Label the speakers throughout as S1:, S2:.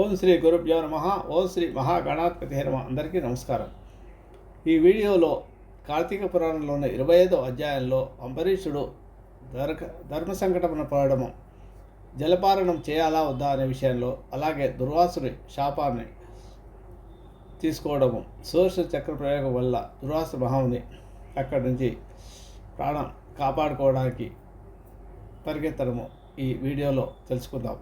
S1: ఓం శ్రీ గురుభ్యో నమ. ఓం శ్రీ మహాగణాధిపతి నమ. అందరికీ నమస్కారం. ఈ వీడియోలో కార్తీక పురాణంలోని ఇరవై ఐదో అధ్యాయంలో అంబరీషుడు ధర్క ధర్మ సంకటమున పడడము జలపారణం చేయాలా వద్దా అనే విషయంలో అలాగే దుర్వాసుని శాపాన్ని తీసుకోవడము సుదర్శన చక్ర ప్రయోగం వల్ల దుర్వాసు మహాముని అక్కడి నుంచి ప్రాణం కాపాడుకోవడానికి పరిగెత్తడము ఈ వీడియోలో తెలుసుకుందాం.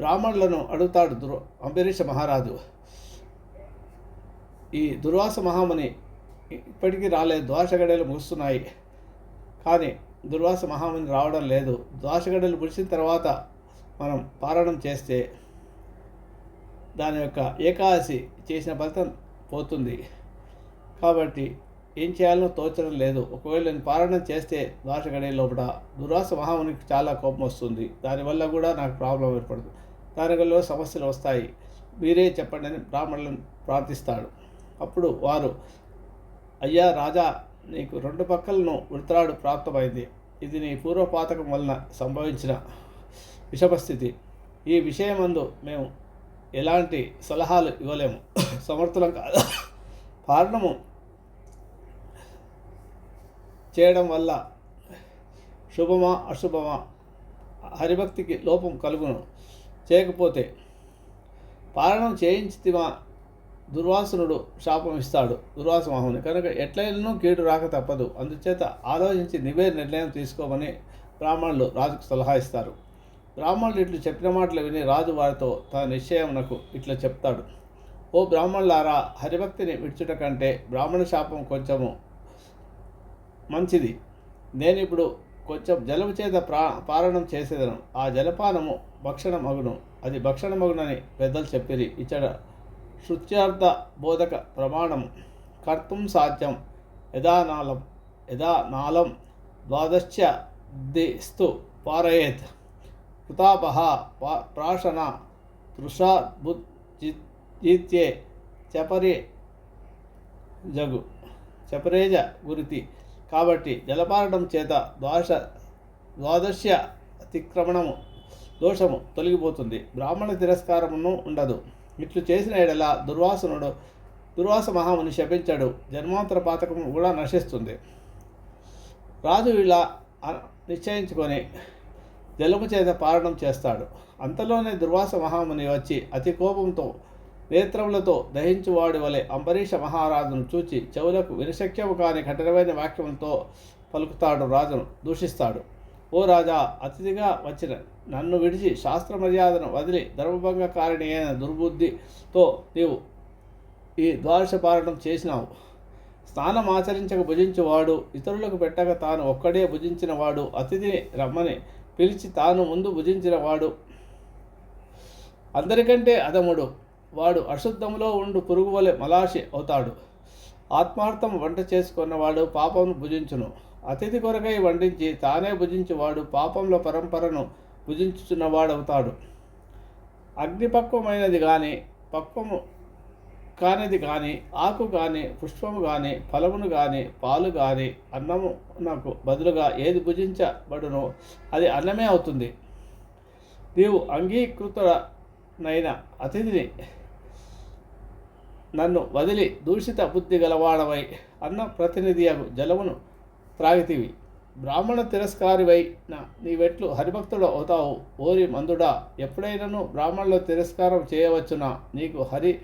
S1: బ్రాహ్మణులను అడుగుతాడు దుర్ అంబరీష మహారాజు. ఈ దుర్వాస మహాముని ఇప్పటికీ రాలేదు. ద్వాసగడలు ముగుస్తున్నాయి. కానీ దుర్వాస మహాముని రావడం లేదు. ద్వాసగడలు ముగిసిన తర్వాత మనం పారాయణం చేస్తే దాని యొక్క ఏకాదశి చేసిన ఫలితం పోతుంది. కాబట్టి ఏం చేయాలో తోచడం లేదు. ఒకవేళ నేను పారాయణం చేస్తే ద్వాసగడే లోపల దుర్వాస మహామునికి చాలా కోపం వస్తుంది. దానివల్ల కూడా నాకు ప్రాబ్లం ఏర్పడుతుంది. దానివల్ల సమస్యలు వస్తాయి. మీరే చెప్పండి అని బ్రాహ్మణులను ప్రార్థిస్తాడు. అప్పుడు వారు అయ్యా రాజా నీకు రెండు పక్కలను ఉత్తరాడు ప్రాప్తమైంది. ఇది నీ పూర్వపాతకం వలన సంభవించిన విషమస్థితి. ఈ విషయమందు మేము ఎలాంటి సలహాలు ఇవ్వలేము. సమర్థులం కాదు. కారణము చేయడం వల్ల శుభమా అశుభమా హరిభక్తికి లోపం కలుగును. చేయకపోతే పాలనం చేయించితిమా దుర్వాసనుడు శాపం ఇస్తాడు దుర్వాసమోహముని కనుక ఎట్లయినను కీడు రాక తప్పదు. అందుచేత ఆలోచించి నివే నిర్ణయం తీసుకోమని బ్రాహ్మణులు రాజుకు సలహా ఇస్తారు. బ్రాహ్మణులు ఇట్లు చెప్పిన మాటలు విని రాజు వారితో తన నిశ్చయమునకు ఇట్లా చెప్తాడు. ఓ బ్రాహ్మణులారా హరిభక్తిని విడిచుట కంటే బ్రాహ్మణ శాపం కొంచెము మంచిది. నేను ఇప్పుడు కొంచెం జలము చేత ప్రా పారణం చేసేదను. ఆ జలపానము భక్షణ మగును అది భక్షణ మగునని పెద్దలు చెప్పిరి. ఇచ్చట శృత్యార్థ బోధక ప్రమాణం. కర్తం సాధ్యం. యథానాళం యథానాళం ద్వాదశ్చ దిస్తు పారయేత్. కృతాప ప్రాశన తృషాద్భుజిత్యే జీత్యే చపరే జగు చపరేజ గురితి కాబట్టి జలపారడం చేత ద్వాదశ ద్వాదశ్య అతిక్రమణము దోషము తొలగిపోతుంది. బ్రాహ్మణ తిరస్కారమును ఉండదు. ఇట్లు చేసిన ఎడల దుర్వాసనుడు దుర్వాస మహాముని శపించాడు. జన్మాంతర పాతకము కూడా నశిస్తుంది. రాజు ఇలా నిశ్చయించుకొని జలము చేత పారణం చేస్తాడు. అంతలోనే దుర్వాస మహాముని వచ్చి అతి కోపంతో నేత్రములతో దహించువాడి వలె అంబరీష మహారాజును చూచి చెవులకు వినశక్యము కాని కఠినమైన వాక్యములతో పలుకుతాడు రాజును దూషిస్తాడు. ఓ రాజా అతిథిగా వచ్చిన నన్ను విడిచి శాస్త్ర మర్యాదను వదిలి ధర్మభంగకారిణి అయిన దుర్బుద్ధితో నీవు ఈ ద్వాదశ చేసినావు. స్నానం ఆచరించక భుజించువాడు ఇతరులకు పెట్టక తాను ఒక్కడే భుజించిన వాడు అతిథిని రమ్మని పిలిచి తాను ముందు భుజించిన వాడు అందరికంటే అదముడు వాడు అశుద్ధంలో ఉండు పురుగు వలె మలాషి అవుతాడు. ఆత్మార్థం వంట చేసుకున్నవాడు పాపమును భుజించును. అతిథి కొరకై వండించి తానే భుజించేవాడు పాపంలో పరంపరను భుజించుచున్నవాడవుతాడు. అగ్నిపక్వమైనది కానీ పక్వము కానిది కానీ ఆకు కానీ పుష్పము కానీ ఫలమును కానీ పాలు కానీ అన్నము నాకు బదులుగా ఏది భుజించబడునో అది అన్నమే అవుతుంది. నీవు అంగీకృతుడనైన అతిథిని నన్ను వదిలి దూషిత బుద్ధి గలవాడవై అన్న ప్రతినిధియగు జలమును త్రాగితివి. బ్రాహ్మణ తిరస్కారివై నీ నీవెట్లు హరిభక్తుడు అవుతావు. ఓరి మందుడా ఎప్పుడైనాను బ్రాహ్మణుల తిరస్కారం చేయవచ్చునా? నీకు హరి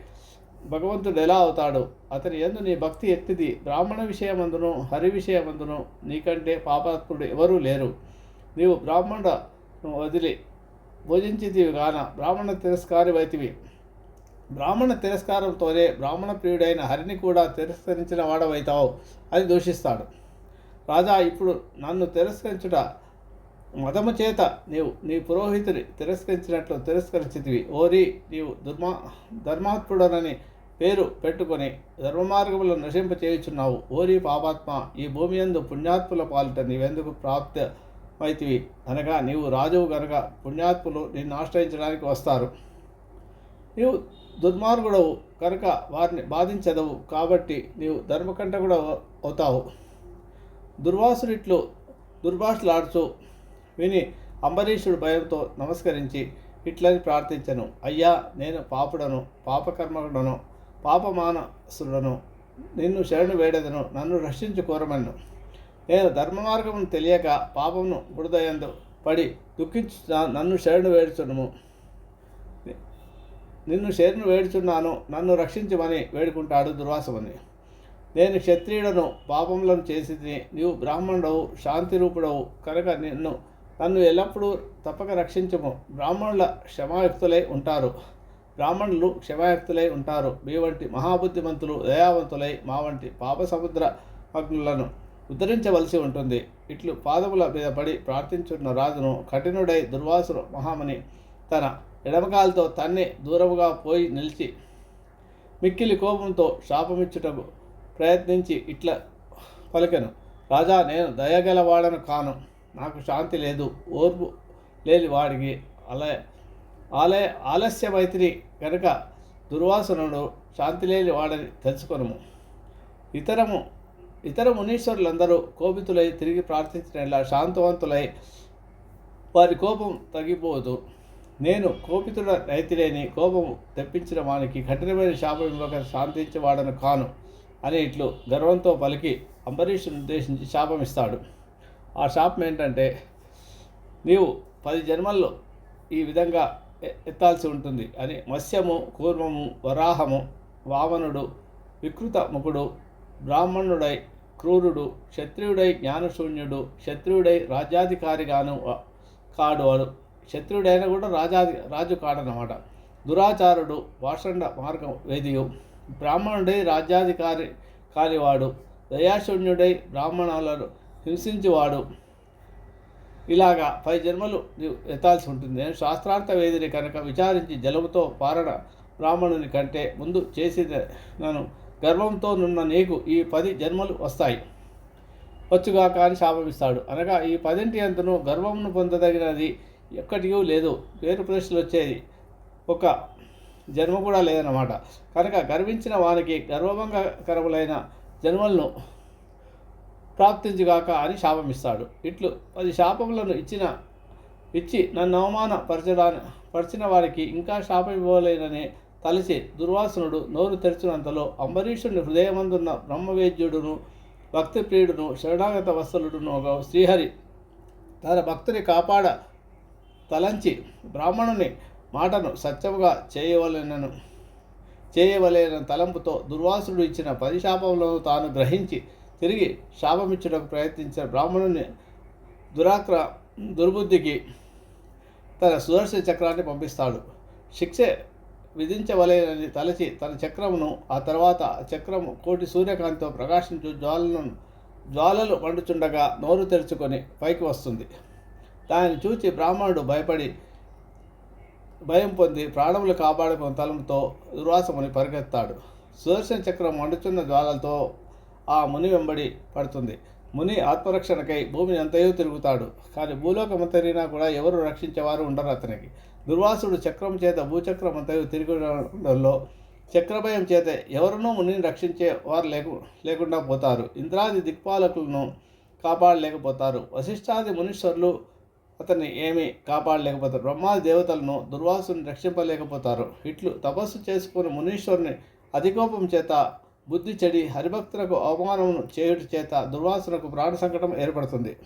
S1: భగవంతుడు ఎలా అవుతాడు? అతని ఎందు నీ భక్తి ఎత్తిది. బ్రాహ్మణ విషయమందును హరి విషయమందును నీకంటే పాపాత్ముడు ఎవరూ లేరు. నీవు బ్రాహ్మణను వదిలి భోజించితివి గాన బ్రాహ్మణ తిరస్కారివైతివి. బ్రాహ్మణ తిరస్కారంతోనే బ్రాహ్మణ ప్రియుడైన హరిని కూడా తిరస్కరించిన వాడవైతావు అని దూషిస్తాడు. రాజా ఇప్పుడు నన్ను తిరస్కరించుట మతము చేత నీవు నీ పురోహితుని తిరస్కరించినట్లు తిరస్కరించితివి. ఓరి నీవు దుర్మా ధర్మాత్ముడనని పేరు పెట్టుకొని ధర్మమార్గములను నశింప చేయుచున్నావు ఓరి పాపాత్మ ఈ భూమి ఎందు పుణ్యాత్ముల పాలిట నీవెందుకు ప్రాప్తమైతివి? అనగా నీవు రాజువు గనక పుణ్యాత్ములు నిన్ను ఆశ్రయించడానికి వస్తారు. నీవు దుర్మార్గుడవు కనుక వారిని బాధించదవు కాబట్టి నీవు ధర్మకంటకుడు అవుతావు. దుర్వాసుడిట్లు దుర్భాషలాడుచు విని అంబరీషుడు భయంతో నమస్కరించి ఇట్లని ప్రార్థించను. అయ్యా నేను పాపుడను పాపకర్మకుడను పాపమానసుడను. నిన్ను శరణు వేడదను నన్ను రక్షించు కోరమన్ను నేను ధర్మ మార్గమును తెలియక పాపమును బుడదయందు పడి దుఃఖించు నన్ను శరణు వేడుచును నిన్ను శరీరం వేడుచున్నాను నన్ను రక్షించమని వేడుకుంటాడు దుర్వాసమని. నేను క్షత్రియుడను పాపములను చేసి నీవు బ్రాహ్మణుడవు శాంతి రూపుడవు కనుక నిన్ను నన్ను ఎల్లప్పుడూ తప్పక రక్షించము. బ్రాహ్మణుల క్షమాయుక్తులై ఉంటారు. బ్రాహ్మణులు క్షమాయుక్తులై ఉంటారు. మీ వంటి మహాబుద్ధిమంతులు దయావంతులై మా వంటి పాప సముద్ర మగ్నులను ఉద్ధరించవలసి ఉంటుంది. ఇట్లు పాదముల మీద పడి ప్రార్థించున్న రాజును కఠినుడై దుర్వాసుడు మహామని తన ఎడమకాలతో తన్నే దూరముగా పోయి నిలిచి మిక్కిలి కోపంతో శాపమిచ్చుటకు ప్రయత్నించి ఇట్లా పలికెను. రాజా నేను దయగలవాడను కాను. నాకు శాంతి లేదు. ఓర్పు లేని వాడికి అలా ఆలయ ఆలస్యమైతిని కనుక దుర్వాసనుడు శాంతి లేని వాడని తెలుసుకొనము. ఇతరము ఇతర మునీశ్వరులందరూ కోపితులై తిరిగి ప్రార్థించిన శాంతవంతులై వారి కోపం తగ్గిపోదు. నేను కోపితుడ రైతులేని కోపం తెప్పించిన వానికి కఠినమైన శాపం ఇవ్వక శాంతించేవాడను కాను అని ఇట్లు గర్వంతో పలికి అంబరీషుని ఉద్దేశించి శాపం ఇస్తాడు ఆ శాపం ఏంటంటే నీవు పది జన్మల్లో ఈ విధంగా ఎ- ఎత్తాల్సి ఉంటుంది అని మత్స్యము కూర్మము వరాహము వామనుడు వికృత ముఖుడు బ్రాహ్మణుడై క్రూరుడు క్షత్రియుడై జ్ఞానశూన్యుడు క్షత్రియుడై రాజ్యాధికారిగాను కాడు క్షత్రుడైనా కూడా రాజాది రాజు కాడనమాట దురాచారుడు వాషండ మార్గం వేదియు. బ్రాహ్మణుడై రాజ్యాధికారి కానివాడు దయాశూన్యుడై బ్రాహ్మణులను హింసించేవాడు. ఇలాగా పై జన్మలు ఎత్తాల్సి ఉంటుంది. నేను శాస్త్రార్థ వేదిని కనుక విచారించి జలముతో పారణ బ్రాహ్మణుని కంటే ముందు చేసిన నన్ను గర్వంతో నున్న నీకు ఈ పది జన్మలు వస్తాయి. వచ్చుగా కానీ శాపమిస్తాడు. అనగా ఈ పదింటి అంతను గర్వమును పొందదగినది ఎక్కడికి లేదు. పేరు ప్రశ్నలు వచ్చేది ఒక జన్మ కూడా లేదన్నమాట. కనుక గర్వించిన వానికి గర్వభంగకరములైన జన్మలను ప్రాప్తించుగాక అని శాపమిస్తాడు. ఇట్లు పది శాపములను ఇచ్చిన ఇచ్చి నన్ను అవమాన పరచడా పరిచిన వారికి ఇంకా శాపం ఇవ్వలేనని తలచి దుర్వాసనుడు నోరు తెరిచినంతలో అంబరీషుని హృదయమందున్న బ్రహ్మవేద్యుడును భక్తి ప్రియుడును శరణాగత వత్సలుడును ఒక శ్రీహరి తన భక్తుని కాపాడ తలంచి బ్రాహ్మణుని మాటను సత్యముగా చేయవలెనను చేయవలేన తలంపుతో దుర్వాసుడు ఇచ్చిన పరిశాపములను తాను గ్రహించి తిరిగి శాపమిచ్చుటకు ప్రయత్నించిన బ్రాహ్మణుని దురాక్ర దుర్బుద్ధికి తన సుదర్శన చక్రాన్ని పంపిస్తాడు. శిక్ష విధించవలేనని తలచి తన చక్రమును ఆ తర్వాత చక్రము కోటి సూర్యకాంతితో ప్రకాశించు జ్వాలను జ్వాలలు పండుచుండగా నోరు తెరుచుకొని పైకి వస్తుంది. దాన్ని చూచి బ్రాహ్మణుడు భయపడి భయం పొంది ప్రాణములు కాపాడుకున్న తలంతో దుర్వాసముని పరిగెత్తాడు. సుదర్శన చక్రం మండుచున్న జ్వాలలతో ఆ ముని వెంబడి పడుతుంది. ముని ఆత్మరక్షణకై భూమిని అంతయో తిరుగుతాడు. కానీ భూలోకమంతరినా కూడా ఎవరు రక్షించేవారు ఉండరు అతనికి. దుర్వాసుడు చక్రం చేత భూచక్రం అంతయో తిరగడంలో చక్రభయం చేత ఎవరినో మునిని రక్షించే వారు లేకు లేకుండా పోతారు. ఇంద్రాది దిక్పాలకులను కాపాడలేకపోతారు. వశిష్ఠాది మునీశ్వరులు అతన్ని ఏమీ కాపాడలేకపోతారు. బ్రహ్మాది దేవతలను దుర్వాసుని రక్షింపలేకపోతారు. ఇట్లు తపస్సు చేసుకుని మునీశ్వరుని అధికోపం చేత బుద్ధి చెడి హరిభక్తులకు అవమానమును చేయుట చేత దుర్వాసునకు ప్రాణ సంకటం ఏర్పడుతుంది.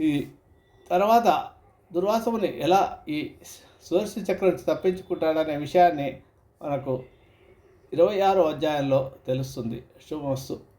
S1: ఈ తర్వాత దుర్వాసముని ఎలా ఈ సుదర్శన చక్రం నుంచి తప్పించుకుంటాడనే విషయాన్ని మనకు ఇరవై ఆరో అధ్యాయంలో తెలుస్తుంది. శుభమస్తు.